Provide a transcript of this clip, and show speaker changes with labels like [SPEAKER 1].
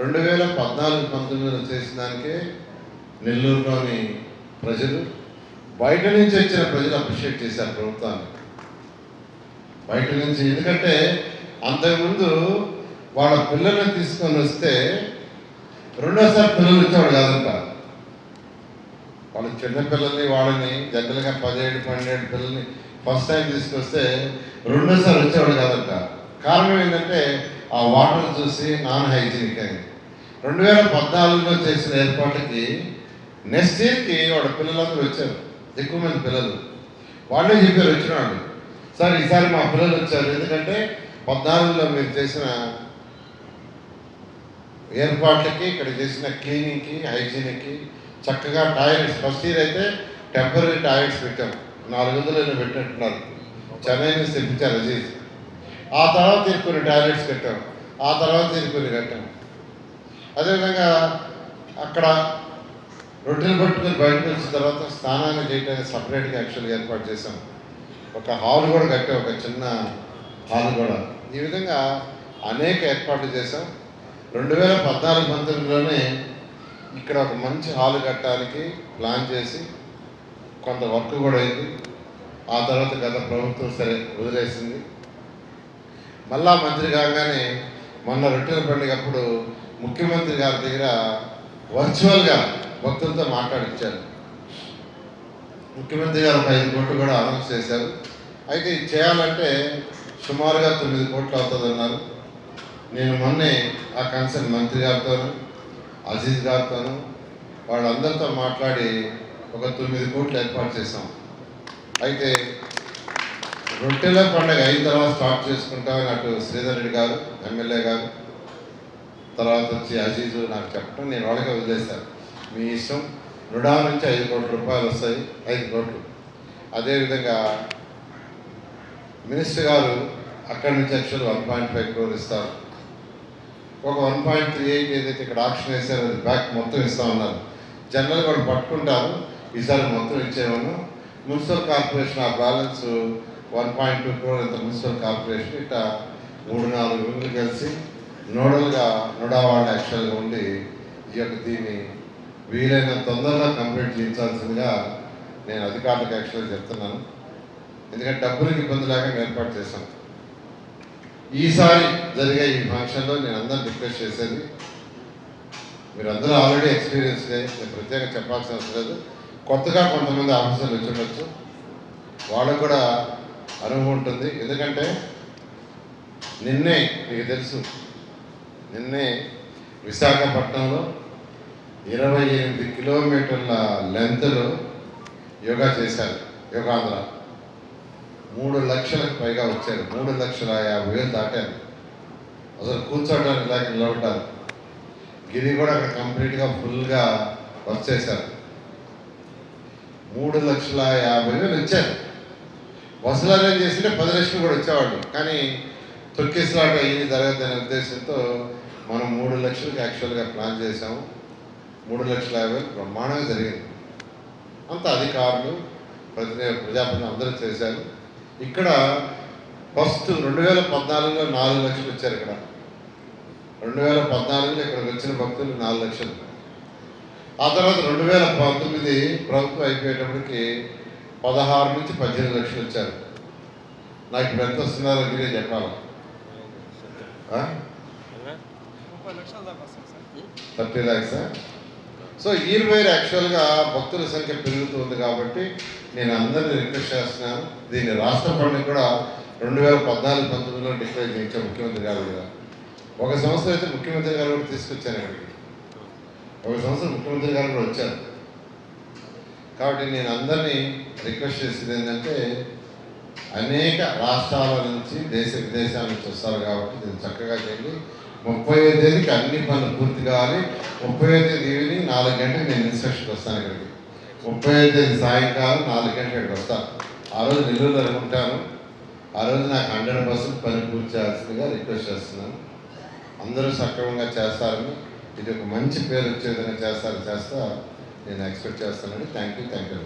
[SPEAKER 1] రెండు వేల పద్నాలుగు పంతొమ్మిదిలో చేసిన దానికే నెల్లూరులోని ప్రజలు బయట నుంచి వచ్చిన ప్రజలు అప్రిషియేట్ చేశారు ప్రభుత్వాన్ని. బయట నుంచి ఎందుకంటే అంతకుముందు వాళ్ళ పిల్లల్ని తీసుకొని వస్తే రెండోసారి పిల్లలు వచ్చేవాడు కాదంట వాళ్ళు చిన్న పిల్లల్ని వాళ్ళని జనరల్గా పదిహేడు పన్నెండు పిల్లల్ని ఫస్ట్ టైం తీసుకొస్తే రెండోసారి వచ్చేవాడు కాదంట కారణం ఏంటంటే ఆ వాటర్ చూసి నాన్ హైజీనిక్ అని. రెండు వేల పద్నాలుగులో చేసిన ఏర్పాటుకి నెక్స్ట్ ఇయర్కి వాళ్ళ పిల్లలందరూ వచ్చారు. ఎక్కువ మంది పిల్లలు. వాళ్ళే చెప్పారు వచ్చిన వాళ్ళు సార్ ఈసారి మా పిల్లలు వచ్చారు. ఎందుకంటే పద్నాలుగులో మీరు చేసిన ఏర్పాట్లకి ఇక్కడ చేసిన క్లీనింగ్కి హైజీనిక్కి చక్కగా టాయిలెట్స్ ఫస్ట్ ఇయర్ అయితే టెంపరీ టాయిలెట్స్ పెట్టాం. నాలుగు వందలు పెట్టినట్టున్నారు. చెన్నై నుంచి తెప్పించారు అజీజ్. ఆ తర్వాత ఇది కొన్ని టాయిలెట్స్ కట్టాం. ఆ తర్వాత ఇది కొన్ని కట్టాం. అదేవిధంగా అక్కడ రొట్టెలు పట్టుకుని బయటకు వచ్చిన తర్వాత స్నానాన్ని చేయడానికి సపరేట్గా యాక్చువల్గా ఏర్పాటు చేసాం ఒక హాల్ కూడా కట్టే ఒక చిన్న హాల్ కూడా. ఈ విధంగా అనేక ఏర్పాట్లు చేసాం రెండు వేల పద్నాలుగు పంతొమ్మిదిలోనే ఇక్కడ ఒక మంచి హాల్ కట్టడానికి ప్లాన్ చేసి కొంత వర్క్ కూడా అయింది. ఆ తర్వాత గత ప్రభుత్వం సరే వదిలేసింది. మళ్ళా మంత్రి కాగానే మొన్న రొట్టెల పండుగ అప్పుడు ముఖ్యమంత్రి గారి దగ్గర వర్చువల్గా భక్తులతో మాట్లాడించారు ముఖ్యమంత్రి గారు ఒక ఐదు కోట్లు కూడా అనౌన్స్ చేశారు. అయితే ఇది చేయాలంటే సుమారుగా తొమ్మిది కోట్లు అవుతుందన్నారు. నేను మొన్నే ఆ కన్సర్న్ మంత్రి గారితోనూ అజీజ్ గారితోనూ వాళ్ళందరితో మాట్లాడి ఒక తొమ్మిది కోట్లు ఏర్పాటు చేశాం. అయితే రొట్టెల పండుగ అయిన తర్వాత స్టార్ట్ చేసుకుంటా అటు శ్రీధర్ రెడ్డి గారు ఎమ్మెల్యే గారు. తర్వాత వచ్చి అజీజు నాకు చెప్పడం నేను వాళ్ళకే వదిలేశాను. మీ ఇష్టం. నుడా నుంచి ఐదు కోట్ల రూపాయలు వస్తాయి. ఐదు కోట్లు. అదేవిధంగా మినిస్టర్ గారు అక్కడి నుంచి actual one point five crore ఇస్తారు. ఒక వన్ పాయింట్ త్రీ ఎయిట్ ఏదైతే ఇక్కడ ఆప్షన్ వేసారో అది బ్యాక్ మొత్తం ఇస్తా ఉన్నారు. జనరల్ కూడా పట్టుకుంటారు. ఈసారి మొత్తం ఇచ్చేవాను మున్సిపల్ కార్పొరేషన్ ఆ balance one point two crore ఇంత మున్సిపల్ కార్పొరేషన్ ఇట్లా మూడు నాలుగు రూములు కలిసి నోడల్గా నోడా వాళ్ళు యాక్చువల్గా ఉండి ఈ యొక్క దీన్ని వీలైన తొందరగా కంప్లీట్ చేయించాల్సిందిగా నేను అధికారులకు యాక్చువల్గా చెప్తున్నాను. ఎందుకంటే డబ్బులకు ఇబ్బంది లేకుండా ఏర్పాటు చేశాను ఈసారి జరిగే ఈ ఫంక్షన్లో నేను అందరిని రిక్వెస్ట్ చేసేది మీరందరూ ఆల్రెడీ ఎక్స్పీరియన్స్ నేను ప్రత్యేకంగా చెప్పాల్సిన అవసరం లేదు. కొత్తగా కొంతమంది ఆఫీసర్లు వచ్చి ఉండొచ్చు. వాళ్ళకు కూడా అనుభవం ఉంటుంది. ఎందుకంటే నిన్నే మీకు తెలుసు. నిన్నే విశాఖపట్నంలో ఇరవై ఎనిమిది కిలోమీటర్ల లెంత్లో యోగా చేశారు యోగాంధ్ర. మూడు లక్షలకు పైగా వచ్చారు. మూడు లక్షల యాభై వేలు దాటారు. అసలు కూర్చోవడానికి లేక నిలబడ్డారు. గిరి కూడా అక్కడ కంప్లీట్గా ఫుల్గా వర్క్ చేశారు. మూడు లక్షల యాభై వేలు ఇచ్చారు. బస్సులు అరేంజ్ చేస్తుంటే పది లక్షలు కూడా వచ్చేవాళ్ళు కానీ తొక్కిసలాట అయ్యి జరగదనే ఉద్దేశంతో మనం మూడు లక్షలకు యాక్చువల్గా ప్లాన్ చేసాము మూడు లక్షల యాభై బ్రహ్మాండంగా జరిగింది. అంత అధికారులు ప్రతి ప్రజాప్రతినిధులు అందరూ చేశారు. ఇక్కడ ఫస్ట్ రెండు వేల పద్నాలుగులో నాలుగు లక్షలు వచ్చారు ఇక్కడ. రెండు వేల పద్నాలుగులో ఇక్కడికి వచ్చిన భక్తులు నాలుగు లక్షలు. ఆ తర్వాత రెండు వేల పంతొమ్మిది ప్రభుత్వం అయిపోయేటప్పటికి పదహారు నుంచి పద్దెనిమిది లక్షలు వచ్చారు. నాకు ఇప్పుడు ఎంత వస్తున్నారో మీరే చెప్పాలి థర్టీ ల్యాక్స్ సో ఇయర్ వైర్ యాక్చువల్గా భక్తుల సంఖ్య పెరుగుతుంది కాబట్టి నేను అందరినీ రిక్వెస్ట్ చేస్తున్నాను. దీన్ని రాష్ట్ర పండుగ కూడా రెండు వేల పద్నాలుగు పంతొమ్మిదిలో డిక్లేర్ చేయించాం ముఖ్యమంత్రి గారు కూడా. ఒక సంవత్సరం అయితే ముఖ్యమంత్రి గారు కూడా తీసుకొచ్చాను ఇక్కడికి. ఒక సంవత్సరం ముఖ్యమంత్రి గారు కూడా వచ్చారు. కాబట్టి నేను అందరినీ రిక్వెస్ట్ చేసేది ఏంటంటే అనేక రాష్ట్రాల నుంచి దేశ విదేశాల నుంచి వస్తారు కాబట్టి దీన్ని చక్కగా చేయండి. ముప్పై తేదీకి అన్ని పనులు పూర్తి కావాలి. ముప్పై తేదీ ఈవినింగ్ నాలుగు గంటలకు నేను ఇన్స్ట్రక్షన్కి వస్తాను ఇక్కడికి. ముప్పై తేదీ సాయంకాలం నాలుగు గంటలకు ఇక్కడికి వస్తాను ఆ రోజు నెల్లూరులో అనుకుంటాను ఆ రోజు నాకు హండ్రెడ్ పర్సెంట్ పని పూర్తి చేయాల్సిందిగా రిక్వెస్ట్ చేస్తున్నాను. అందరూ సక్రమంగా చేస్తారని ఇది ఒక మంచి పేరు వచ్చేదని చేస్తారు చేస్తా నేను ఎక్స్పెక్ట్ చేస్తానని థ్యాంక్ యూ థ్యాంక్ యూ